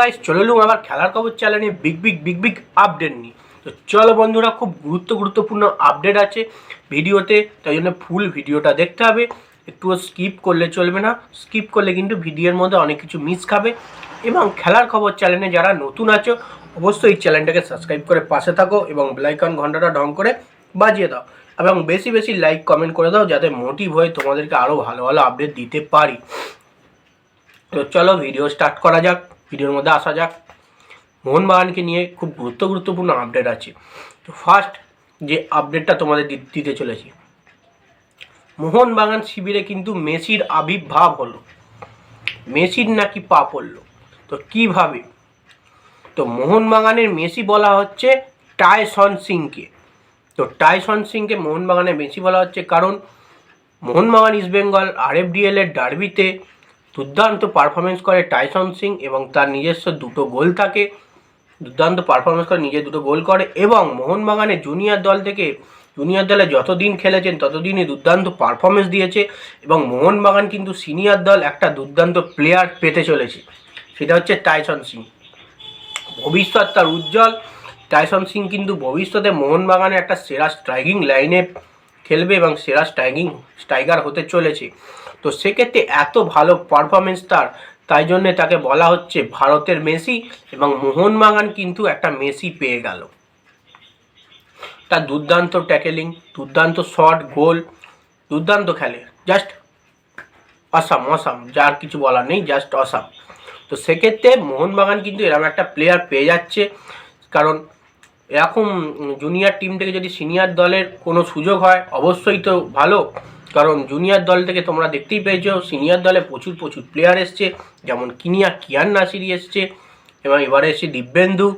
Guys চলে এলুম আবার খেলার খবর চ্যানেলে big big big big update নিয়ে তো চলো বন্ধুরা, খুব গুরুত্ব, গুরুত্বপূর্ণ আপডেট আছে ভিডিওতে, তাই জন্য ফুল ভিডিওটা দেখতে হবে। একটুও স্কিপ করলে চলবে না স্কিপ করলে কিন্তু ভিডিওর মধ্যে অনেক কিছু মিস খাবে। এবং খেলার খবর চ্যানেলে যারা নতুন আছো, অবশ্যই এই চ্যানেলটাকে সাবস্ক্রাইব করে পাশে থাকো এবং বেলাইকন ঘন্টাটা ঢং করে বাজিয়ে দাও। এবং বেশি বেশি লাইক কমেন্ট করে দাও, যাতে মোটিভ হয়ে তোমাদেরকে আরও ভালো ভালো আপডেট দিতে পারি। তো চলো ভিডিও স্টার্ট করা যাক। ভিডিওর মধ্যে আসা যাক। মোহনবাগানকে নিয়ে খুব গুরুত্ব গুরুত্বপূর্ণ আপডেট আছে। তো ফার্স্ট যে আপডেটটা তোমাদের দিতে চলেছি। মোহনবাগান শিবিরে কিন্তু মেসির আবির্ভাব হলো। মেসির নাকি পা পড়ল তো কীভাবে? তো মোহনবাগানের মেসি বলা হচ্ছে টাইসন সিংকে। তো টাইসন সিংকে মোহনবাগানে মেসি বলা হচ্ছে কারণ মোহনবাগান ইস্ট বেঙ্গল আরএফডিএল এর ডার্বিতে দুর্দান্ত পারফরমেন্স করে টাইসন সিং এবং তার নিজস্ব দুটো গোল থাকে। দুর্দান্ত পারফরমেন্স করে, নিজে দুটো গোল করে এবং মোহনবাগানের জুনিয়র দল থেকে জুনিয়র দলে যতদিন খেলেছেন ততদিনই দুর্দান্ত পারফরমেন্স দিয়েছে এবং মোহনবাগান কিন্তু সিনিয়র দল একটা দুর্দান্ত প্লেয়ার পেতে চলেছে। সেটা হচ্ছে টাইসন সিং ভবিষ্যৎ তার উজ্জ্বল। টাইসন সিং কিন্তু ভবিষ্যতে মোহনবাগানে একটা সেরা স্ট্রাইকিং লাইনে খেলবে এবং সেরা স্ট্রাইকিং স্ট্রাইকার হতে চলেছে। তো সেক্ষেত্রে এত ভালো পারফরমেন্স তার, তাই জন্যে তাকে বলা হচ্ছে ভারতের মেসি এবং মোহনবাগান কিন্তু একটা মেসি পেয়ে গেল। তার দুর্দান্ত ট্যাকেলিং দুর্দান্ত শট গোল দুর্দান্ত খেলে। জাস্ট অসাম অসাম যার কিছু বলার নেই জাস্ট অসাম তো সেক্ষেত্রে মোহনবাগান কিন্তু এরকম একটা প্লেয়ার পেয়ে যাচ্ছে, কারণ এরকম জুনিয়র টিম থেকে যদি সিনিয়র দলের কোনো সুযোগ হয়, অবশ্যই তো ভালো। কারণ জুনিয়র দল থেকে তোমরা দেখতেই পেয়েছ সিনিয়র দলে প্রচুর প্রচুর প্লেয়ার এসছে, যেমন কিনিয়া কিয়ান নাসিরি এসছে, এবং এবারে এসছে দিব্যেন্দু,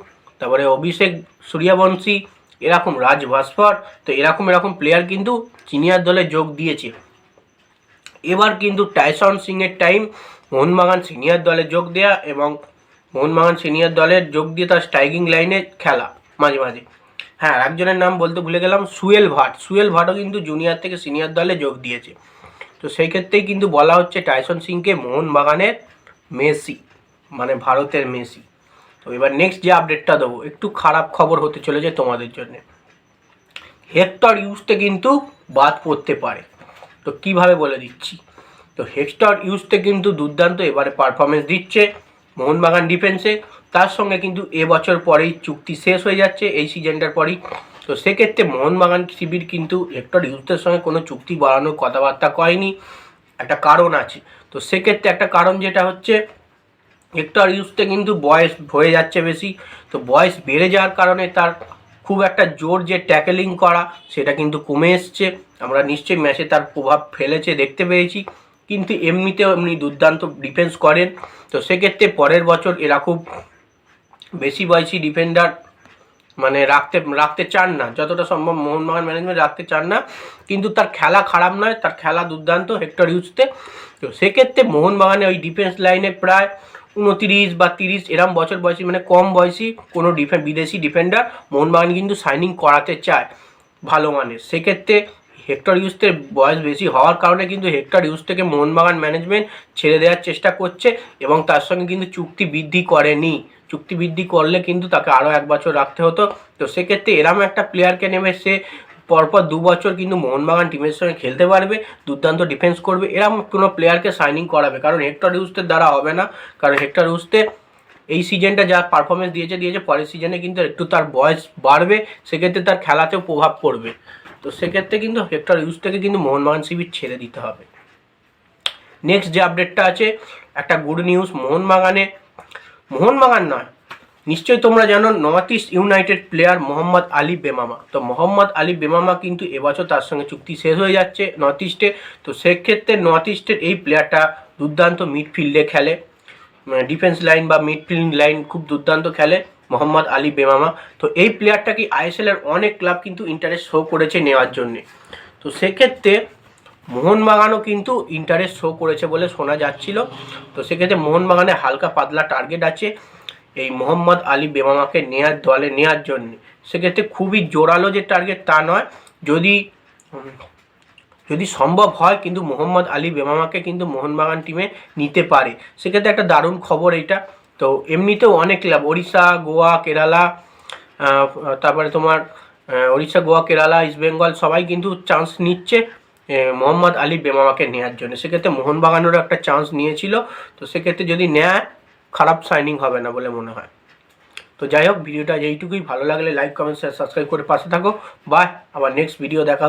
তারপরে অভিষেক সূর্যবংশী, এরকম রাজ ভাস্কর, তো এরকম এরকম প্লেয়ার কিন্তু সিনিয়র দলে যোগ দিয়েছে। এবার কিন্তু টাইসন সিংয়ের টাইম মোহনবাগান সিনিয়র দলে যোগ দেয়া এবং মোহনবাগান সিনিয়র দলে যোগ দিয়ে তার স্ট্রাইকিং লাইনে খেলা, মাঝে মাঝে। হ্যাঁ একজনের নাম বলতে ভুলে গেলাম, সুয়েল ভাট। সুয়েল ভাটও কিন্তু জুনিয়র থেকে সিনিয়র দলে যোগ দিয়েছে। তো সেই ক্ষেত্রেই কিন্তু বলা হচ্ছে টাইসন সিংকে মোহনবাগানের মেসি মানে ভারতের মেসি। তো এবার নেক্সট যে আপডেটটা দেবো, একটু খারাপ খবর হতে চলেছে তোমাদের জন্য। হেক্টর ইউজতে কিন্তু বাদ পড়তে পারে। তো কীভাবে বলে দিচ্ছি? তো হেক্টর ইউজতে কিন্তু দুর্দান্ত এবারে পারফরমেন্স দিচ্ছে, মোহনবাগান ডিফেন্সে তার সঙ্গে কিন্তু এবছর পরেই চুক্তি শেষ হয়ে যাচ্ছে, এই সিজনটার পরেই। তো সেক্ষেত্রে মোহনবাগান শিবির কিন্তু হেক্টর ইউজদের সঙ্গে কোনো চুক্তি বাড়ানোর কথাবার্তা কয়নি একটা কারণ আছে। তো সেক্ষেত্রে একটা কারণ যেটা হচ্ছে, হেক্টর ইউজতে কিন্তু বয়স হয়ে যাচ্ছে বেশি, তো বয়স বেড়ে যাওয়ার কারণে তার খুব একটা জোর যে ট্যাকেলিং করা, সেটা কিন্তু কমে এসছে। আমরা নিশ্চয়ই ম্যাচে তার প্রভাব ফেলেছে, দেখতে পেয়েছি। কিন্তু এমনিতেও এমনি দুর্দান্ত ডিফেন্স করেন। তো সেক্ষেত্রে পরের বছর এরা খুব বেশি বয়সী ডিফেন্ডার মানে রাখতে রাখতে চান না। যতটা সম্ভব মোহনবাগান ম্যানেজমেন্ট রাখতে চান না। কিন্তু তার খেলা খারাপ নয়, তার খেলা দুর্দান্ত হেক্টর ইউজতে তো সেক্ষেত্রে মোহনবাগানে ওই ডিফেন্স লাইনে প্রায় উনতিরিশ বা তিরিশ এরম বছর বয়সী মানে কম বয়সী কোনো ডিফেন্স বিদেশি ডিফেন্ডার মোহনবাগান কিন্তু সাইনিং করাতে চায় ভালো মানের। সেক্ষেত্রে হেক্টর ইউজদের বয়স বেশি হওয়ার কারণে কিন্তু হেক্টর ইউজ থেকে মোহনবাগান ম্যানেজমেন্ট ছেড়ে দেওয়ার চেষ্টা করছে এবং তার সঙ্গে কিন্তু চুক্তি বৃদ্ধি করেনি। চুক্তি বৃদ্ধি করলে কিন্তু তাকে আরও এক বছর রাখতে হতো। তো সেক্ষেত্রে এরম একটা প্লেয়ারকে নেবে, সে পরপর দু বছর কিন্তু মোহনবাগান টিমের সঙ্গে খেলতে পারবে, দুর্দান্ত ডিফেন্স করবে। এরম কোনো প্লেয়ারকে সাইনিং করাবে, কারণ হেক্টর ইউজদের দ্বারা হবে না। কারণ হেক্টর ইউজতে এই সিজনটা যা পারফরমেন্স দিয়েছে দিয়েছে, পরের সিজনে কিন্তু একটু তার বয়স বাড়বে, সেক্ষেত্রে তার খেলাতেও প্রভাব পড়বে। তো সেক্ষেত্রে কিন্তু হেক্টর ইউজ থেকে কিন্তু মোহনবাগান শিবির ছেড়ে দিতে হবে। নেক্সট যে আপডেটটা আছে, একটা গুড নিউজ মোহনবাগানে, মোহনবাগান নয়, নিশ্চয়ই তোমরা জানো North East United player Mohamed Ali Bemammer. তো মোহাম্মদ আলী বেমামা কিন্তু এবছর তার সঙ্গে চুক্তি শেষ হয়ে যাচ্ছে নর্থ ইস্টে তো সেক্ষেত্রে নর্থ ইস্টের এই প্লেয়ারটা দুর্দান্ত মিডফিল্ডে খেলে। ডিফেন্স লাইন বা মিডফিল্ড লাইন খুব দুর্দান্ত খেলে মোহাম্মদ আলী বেমামা। তো এই প্লেয়ারটাকে আইএসএল এর অনেক ক্লাব কিন্তু ইন্টারেস্ট শো করেছে নেওয়ার জন্যে। তো সেক্ষেত্রে মোহনবাগানও কিন্তু ইন্টারেস্ট শো করেছে বলে শোনা যাচ্ছিল। তো সেক্ষেত্রে মোহনবাগানে হালকা পাতলা টার্গেট আছে এই মোহাম্মদ আলী বেমামাকে নেয়ার দলে, নেয়ার জন্য। সেক্ষেত্রে খুবই জোরালো যে টার্গেট তা নয়। যদি যদি সম্ভব হয় কিন্তু মোহাম্মদ আলী বেমামাকে কিন্তু মোহনবাগান টিমে নিতে পারে। সেক্ষেত্রে একটা দারুণ খবর এটা তো এমনিতেও অনেক ক্লাব ওড়িশা, গোয়া, কেরালা তারপরে তোমার ওড়িশা, গোয়া, কেরালা, ইস্ট বেঙ্গল সবাই কিন্তু চান্স নিচ্ছে মোহাম্মদ আলী বেমামাকে নেওয়ার জন্য। সেক্ষেত্রে মোহনবাগানেরও একটা চান্স নিয়েছিল। তো সেক্ষেত্রে যদি নেয়, খারাপ সাইনিং হবে না বলে মনে হয়। তো যাই হোক, ভিডিওটা এইটুকুই। ভালো লাগলে লাইক কমেন্ট শেয়ার সাবস্ক্রাইব করে পাশে থাকো। বাই আবার নেক্সট ভিডিও দেখা